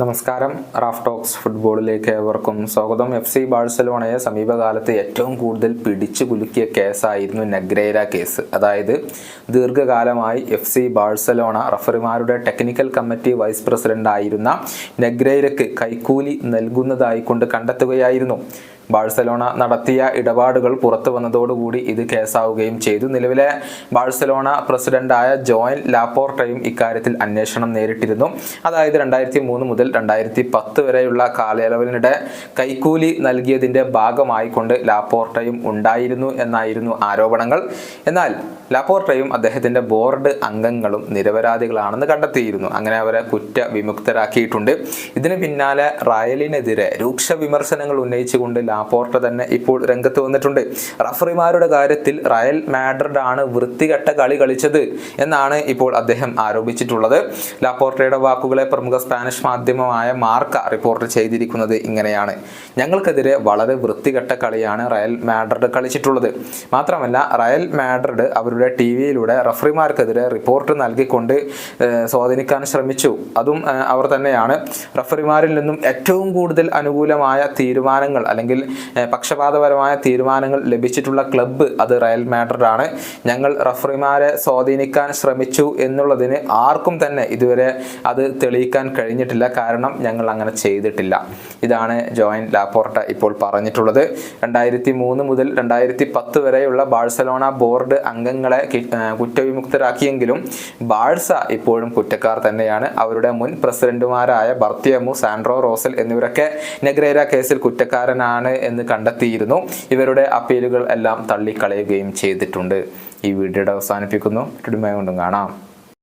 നമസ്കാരം. Raf talks ഫുട്ബോളിലേക്ക് ഏവർക്കും സ്വാഗതം. എഫ് സി ബാഴ്സലോണയെ സമീപകാലത്ത് ഏറ്റവും കൂടുതൽ പിടിച്ചു കുലുക്കിയ കേസായിരുന്നു നഗ്രേര കേസ്. അതായത് ദീർഘകാലമായി എഫ് സി ബാഴ്സലോണ റഫറിമാരുടെ ടെക്നിക്കൽ കമ്മിറ്റി വൈസ് പ്രസിഡന്റ് ആയിരുന്ന നഗ്രേരക്ക് കൈക്കൂലി നൽകുന്നതായി കൊണ്ട് കണ്ടെത്തുകയായിരുന്നു. ബാഴ്സലോണ നടത്തിയ ഇടപാടുകൾ പുറത്തു വന്നതോടുകൂടി ഇത് കേസാവുകയും ചെയ്തു. നിലവിലെ ബാഴ്സലോണ പ്രസിഡന്റായ ജോയൻ ലാപ്പോർട്ടയും ഇക്കാര്യത്തിൽ അന്വേഷണം നേരിട്ടിരുന്നു. അതായത് രണ്ടായിരത്തി മൂന്ന് മുതൽ രണ്ടായിരത്തി പത്ത് വരെയുള്ള കാലയളവിനിടെ കൈക്കൂലി നൽകിയതിന്റെ ഭാഗമായിക്കൊണ്ട് ലാപ്പോർട്ടയും ഉണ്ടായിരുന്നു എന്നായിരുന്നു ആരോപണങ്ങൾ. എന്നാൽ ലാപ്പോർട്ടയും അദ്ദേഹത്തിന്റെ ബോർഡ് അംഗങ്ങളും നിരപരാധികളാണെന്ന് കണ്ടെത്തിയിരുന്നു. അങ്ങനെ അവരെ കുറ്റ വിമുക്തരാക്കിയിട്ടുണ്ട് ഇതിന് പിന്നാലെ റയലിനെതിരെ രൂക്ഷ വിമർശനങ്ങൾ ഉന്നയിച്ചുകൊണ്ട് ലാപ്പോർട്ട തന്നെ ഇപ്പോൾ രംഗത്ത് വന്നിട്ടുണ്ട്. റഫറിമാരുടെ കാര്യത്തിൽ റയൽ മാഡ്രിഡ് ആണ് വൃത്തികെട്ട കളി കളിച്ചത് എന്നാണ് ഇപ്പോൾ അദ്ദേഹം ആരോപിച്ചിട്ടുള്ളത്. ലാപ്പോർട്ടയുടെ വാക്കുകളെ പ്രമുഖ സ്പാനിഷ് മാധ്യമമായ മാർക്ക റിപ്പോർട്ട് ചെയ്തിരിക്കുന്നത് ഇങ്ങനെയാണ്. ഞങ്ങൾക്കെതിരെ വളരെ വൃത്തികെട്ട കളിയാണ് റയൽ മാഡ്രിഡ് കളിച്ചിട്ടുള്ളത്. മാത്രമല്ല റയൽ മാഡ്രിഡ് അവരുടെ ടി വിയിലൂടെ റഫറിമാർക്കെതിരെ റിപ്പോർട്ട് നൽകിക്കൊണ്ട് സ്വാധീനിക്കാൻ ശ്രമിച്ചു. അതും അവർ തന്നെയാണ്. റഫറിമാരിൽ നിന്നും ഏറ്റവും കൂടുതൽ അനുകൂലമായ തീരുമാനങ്ങൾ അല്ലെങ്കിൽ പക്ഷപാതപരമായ തീരുമാനങ്ങൾ ലഭിച്ചിട്ടുള്ള ക്ലബ്ബ് അത് റയൽ മാഡ്രിഡ് ആണ് ഞങ്ങൾ റഫറിമാരെ സ്വാധീനിക്കാൻ ശ്രമിച്ചു എന്നുള്ളതിന് ആർക്കും തന്നെ ഇതുവരെ അത് തെളിയിക്കാൻ കഴിഞ്ഞിട്ടില്ല. കാരണം ഞങ്ങൾ അങ്ങനെ ചെയ്തിട്ടില്ല. ഇതാണ് ജോയിൻ ലാപ്പോർട്ട ഇപ്പോൾ പറഞ്ഞിട്ടുള്ളത്. രണ്ടായിരത്തി മൂന്ന് മുതൽ രണ്ടായിരത്തി പത്ത് വരെയുള്ള ബാഴ്സലോണ ബോർഡ് അംഗങ്ങളെ കുറ്റവിമുക്തരാക്കിയെങ്കിലും ബാഴ്സ ഇപ്പോഴും കുറ്റക്കാർ തന്നെയാണ്. അവരുടെ മുൻ പ്രസിഡന്റുമാരായ ബർത്തിയമു സാൻഡ്രോ റോസൽ എന്നിവരൊക്കെ നെഗ്രേര കേസിൽ കുറ്റക്കാരനാണ് എന്ന് കണ്ടെത്തിയിരുന്നു. ഇവരുടെ അപ്പീലുകൾ എല്ലാം തള്ളിക്കളയുകയും ചെയ്തിട്ടുണ്ട്. ഈ വീഡിയോയുടെ അവസാനിപ്പിക്കുന്നു. കൊണ്ടും കാണാം.